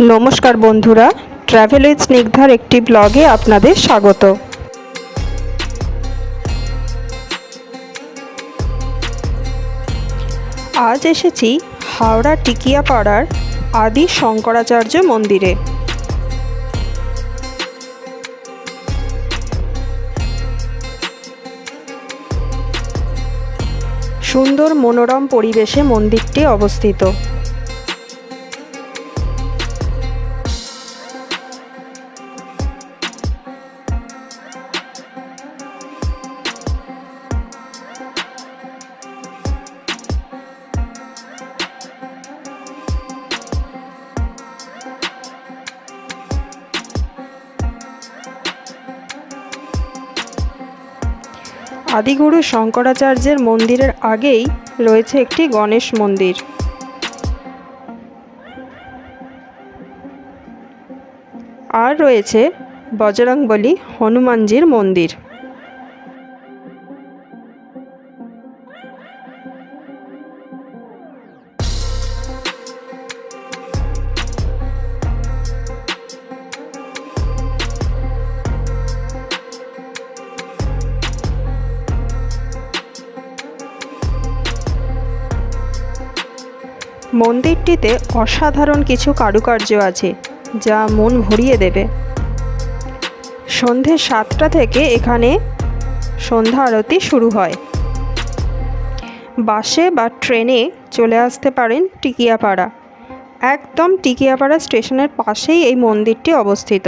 নমস্কার বন্ধুরা travel with স্নিগ্ধার একটি ব্লগে আপনাদের স্বাগত। আজ এসেছি হাওড়া টিকিয়াপাড়ার আদি শঙ্করাচার্য মন্দিরে। সুন্দর মনোরম পরিবেশে মন্দিরটি অবস্থিত। আদিগুরু শঙ্করাচার্যের মন্দিরের আগেই রয়েছে একটি গণেশ মন্দির। আর রয়েছে বজরংবলী হনুমানজির মন্দির। মন্দিরটিতে অসাধারণ কিছু কারুকার্য আছে, যা মন ভরিয়ে দেবে। সন্ধে সাতটা থেকে এখানে সন্ধ্যা আরতি শুরু হয়। বাসে বা ট্রেনে চলে আসতে পারেন টিকিয়াপাড়া। একদম টিকিয়াপাড়া স্টেশনের পাশেই এই মন্দিরটি অবস্থিত।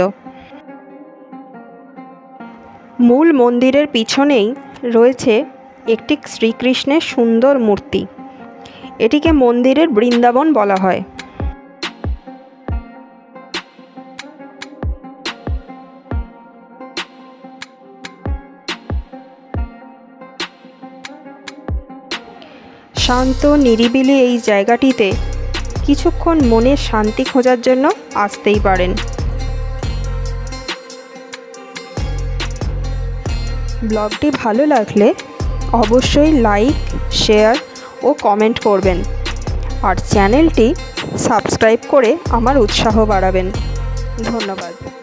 মূল মন্দিরের পিছনেই রয়েছে একটি শ্রীকৃষ্ণের সুন্দর মূর্তি। এটিকে মন্দিরের বৃন্দাবন বলা হয়। শান্ত, নিরিবিলি এই জায়গাটিতে কিছুক্ষণ মনের শান্তি খোঁজার জন্য আসতেই পারেন। ব্লগটি ভালো লাগলে অবশ্যই লাইক, শেয়ার ও কমেন্ট করবেন। আর চ্যানেলটি সাবস্ক্রাইব করে আমার উৎসাহ বাড়াবেন। ধন্যবাদ।